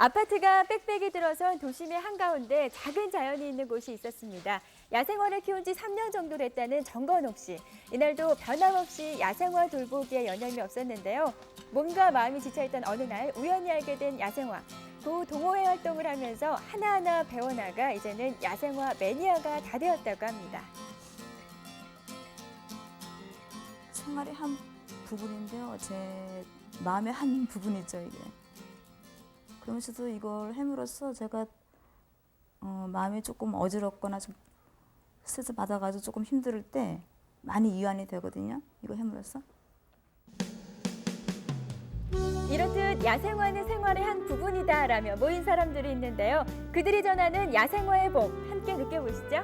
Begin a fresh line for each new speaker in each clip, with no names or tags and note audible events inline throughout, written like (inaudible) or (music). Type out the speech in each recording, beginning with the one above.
아파트가 빽빽이 들어선 도심의 한가운데 작은 자연이 있는 곳이 있었습니다. 야생화를 키운 지 3년 정도 됐다는 정건옥 씨. 이날도 변함없이 야생화 돌보기에 여념이 없었는데요. 몸과 마음이 지쳐있던 어느 날 우연히 알게 된 야생화. 그 동호회 활동을 하면서 하나하나 배워나가 이제는 야생화 매니아가 다 되었다고 합니다.
생활의 한 부분인데요. 제 마음의 한 부분이죠, 이게. 그러면서도 이걸 함으로써 제가 어, 마음이 조금 어지럽거나 좀 스트레스 받아가지고 조금 힘들 때 많이 이완이 되거든요. 이거 함으로써.
이렇듯 야생화는 생활의 한 부분이다라며 모인 사람들이 있는데요. 그들이 전하는 야생화의 복 함께 느껴보시죠.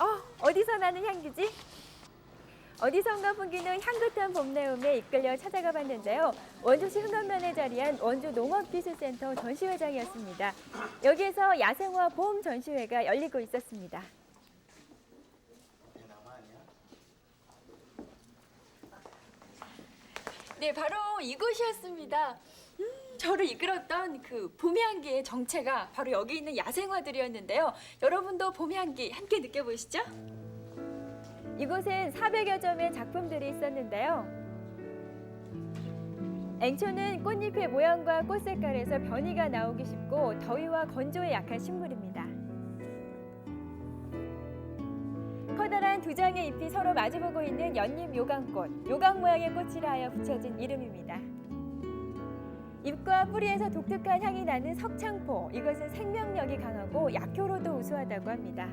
어, 어디서 나는 향기지? 어디선가 풍기는 향긋한 봄내음에 이끌려 찾아가 봤는데요. 원주시 흥안면에 자리한 원주 농업기술센터 전시회장이었습니다. 여기에서 야생화 봄 전시회가 열리고 있었습니다. 네, 바로 이곳이었습니다. 음, 저를 이끌었던 그 봄의 향기의 정체가 바로 여기 있는 야생화들이었는데요. 여러분도 봄의 향기 함께 느껴보시죠. 이곳엔 400여 점의 작품들이 있었는데요. 앵초는 꽃잎의 모양과 꽃 색깔에서 변이가 나오기 쉽고 더위와 건조에 약한 식물입니다. 커다란 두 장의 잎이 서로 마주보고 있는 연잎 요강꽃, 요강 모양의 꽃이라 하여 붙여진 이름입니다. 잎과 뿌리에서 독특한 향이 나는 석창포, 이것은 생명력이 강하고 약효로도 우수하다고 합니다.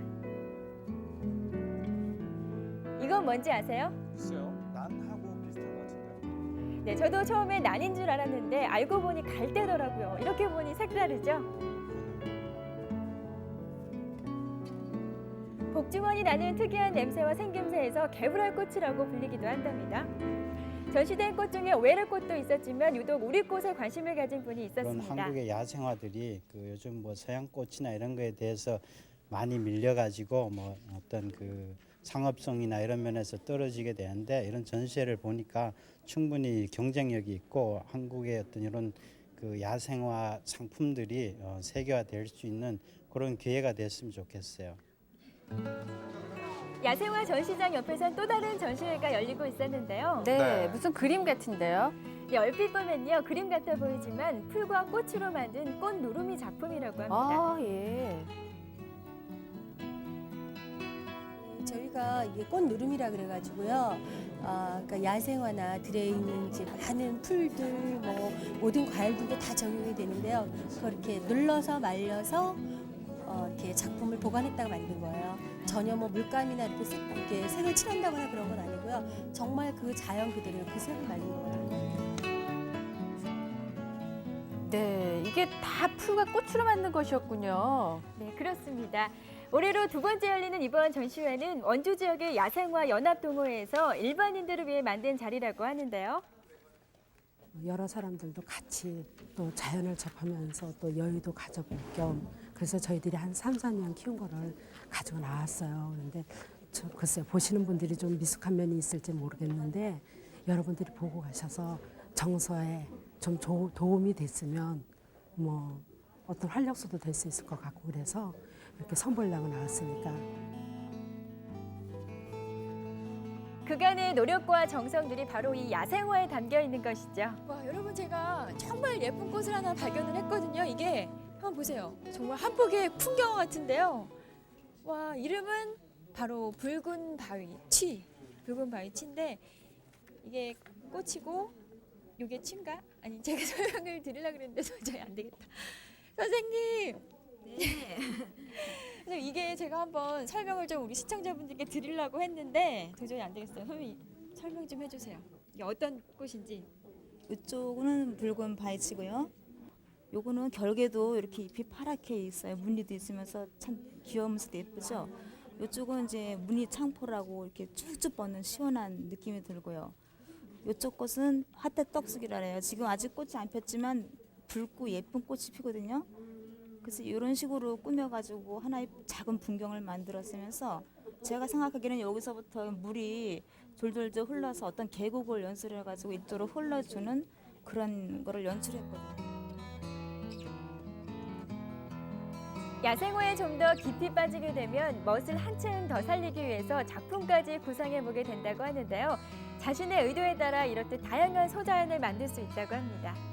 이건 뭔지 아세요?
글쎄요. 난하고 비슷한 것 같은데.
네, 저도 처음에 난인 줄 알았는데 알고 보니 갈대더라고요. 이렇게 보니 색다르죠? 복주머니 나는 특이한 냄새와 생김새에서 개불알 꽃이라고 불리기도 한답니다. 전시된 꽃 중에 오해를꽃도 있었지만 유독 우리 꽃에 관심을 가진 분이
그런
있었습니다.
한국의 야생화들이 그 요즘 뭐 서양 꽃이나 이런 거에 대해서 많이 밀려가지고 뭐 어떤 그 상업성이나 이런 면에서 떨어지게 되는데 이런 전시회를 보니까 충분히 경쟁력이 있고 한국의 어떤 이런 그 야생화 상품들이 어, 세계화될 수 있는 그런 기회가 됐으면 좋겠어요.
야생화 전시장 옆에선 또 다른 전시회가 열리고 있었는데요.
네,
네.
무슨 그림 같은데요?
이 얼핏 보면요 그림 같아 보이지만 풀과 꽃으로 만든 꽃 누름이 작품이라고 합니다.
아, 예.
저희가 이게 꽃 누름이라 그래가지고요. 아, 그러니까 야생화나 들에 있는 이제 많은 풀들, 뭐 모든 과일들도 다 적용이 되는데요. 그걸 이렇게 눌러서 말려서 어, 이렇게 작품을 보관했다가 만든 거예요. 전혀 뭐 물감이나 이렇게, 색, 이렇게 색을 칠한다거나 그런 건 아니고요. 정말 그 자연 그대로 그 색을 말린 거예요.
네, 이게 다 풀과 꽃으로 만든 것이었군요.
네, 그렇습니다. 올해로 두 번째 열리는 이번 전시회는 원주 지역의 야생화 연합동호회에서 일반인들을 위해 만든 자리라고 하는데요.
여러 사람들도 같이 또 자연을 접하면서 또 여유도 가져볼 겸 그래서 저희들이 한 3, 4년 키운 거를 가지고 나왔어요. 그런데 저, 글쎄요, 보시는 분들이 좀 미숙한 면이 있을지 모르겠는데 여러분들이 보고 가셔서 정서에 좀 조- 도움이 됐으면 뭐 어떤 활력소도 될 수 있을 것 같고 그래서 이렇게 선보이려고 나왔으니까
그간의 노력과 정성들이 바로 이 야생화에 담겨 있는 것이죠.
와 여러분 제가 정말 예쁜 꽃을 하나 발견을 했거든요. 이게 한번 보세요. 정말 한 폭의 풍경 같은데요. 와 이름은 바로 붉은 바위 치. 붉은 바위 치인데 이게 꽃이고 이게 치인가? 아니 제가 (laughs) 설명을 드리려고 그랬는데 도저히 안 되겠다. 선생님. 네. (laughs) 근데 이게 제가 한번 설명을 좀 우리 시청자분들께 드리려고 했는데 도저히 안 되겠어요. 선생님 설명 좀 해주세요. 이게 어떤 꽃인지.
이쪽은 붉은 바위치고요. 요거는 결계도 이렇게 잎이 파랗게 있어요. 무늬도 있으면서 참 귀여우면서도 예쁘죠. 이쪽은 이제 무늬 창포라고 이렇게 쭉쭉 뻗는 시원한 느낌이 들고요. 이쪽 꽃은 화태 떡숙이라 해요. 지금 아직 꽃이 안 폈지만 붉고 예쁜 꽃이 피거든요. 그래서 이런 식으로 꾸며가지고 하나의 작은 풍경을 만들었으면서 제가 생각하기에는 여기서부터 물이 졸졸졸 흘러서 어떤 계곡을 연출해가지고 이쪽으로 흘러주는 그런 거를 연출했거든요.
야생화에 좀 더 깊이 빠지게 되면 멋을 한층 더 살리기 위해서 작품까지 구상해 보게 된다고 하는데요. 자신의 의도에 따라 이렇듯 다양한 소자연을 만들 수 있다고 합니다.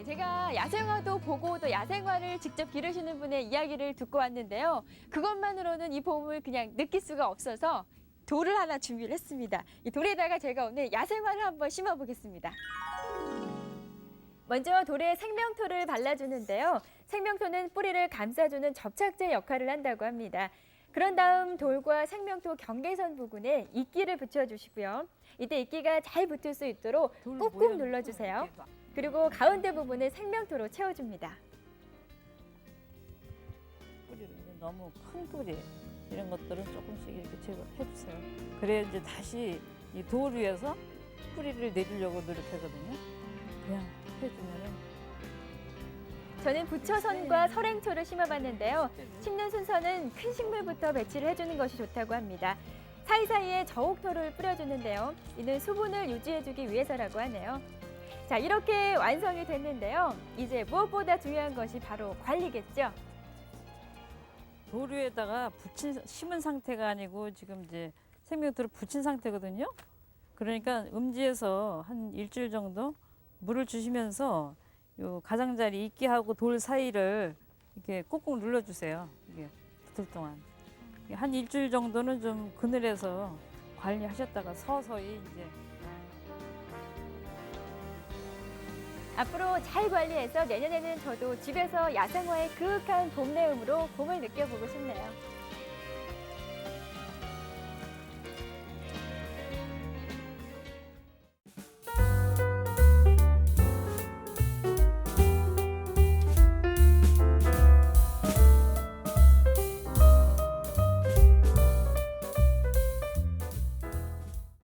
네, 제가 야생화도 보고 또 야생화를 직접 기르시는 분의 이야기를 듣고 왔는데요. 그것만으로는 이 봄을 그냥 느낄 수가 없어서 돌을 하나 준비를 했습니다. 이 돌에다가 제가 오늘 야생화를 한번 심어 보겠습니다. 먼저 돌에 생명토를 발라주는데요. 생명토는 뿌리를 감싸주는 접착제 역할을 한다고 합니다. 그런 다음 돌과 생명토 경계선 부분에 이끼를 붙여주시고요. 이때 이끼가 잘 붙을 수 있도록 꾹꾹 눌러주세요. 그리고 가운데 부분을 생명토로 채워줍니다.
뿌리를 이제 너무 큰 뿌리 이런 것들은 조금씩 이렇게 제거해 주세요. 그래야 이제 다시 이 돌 위에서 뿌리를 내리려고 노력하거든요. 그냥 해주면은
저는 부처선과 설행초를 심어봤는데요. 심는 순서는 큰 식물부터 배치를 해주는 것이 좋다고 합니다. 사이사이에 저옥토를 뿌려주는데요. 이는 수분을 유지해주기 위해서라고 하네요. 자, 이렇게 완성이 됐는데요. 이제 무엇보다 중요한 것이 바로 관리겠죠.
돌 위에다가 붙인 심은 상태가 아니고 지금 이제 생명토를 붙인 상태거든요. 그러니까 음지에서 한 일주일 정도 물을 주시면서 요 가장자리 이끼하고 돌 사이를 이렇게 꾹꾹 눌러주세요. 이게 붙을 동안 한 일주일 정도는 좀 그늘에서 관리하셨다가 서서히 이제
앞으로 잘 관리해서 내년에는 저도 집에서 야생화의 그윽한 봄 내음으로 봄을 느껴보고 싶네요.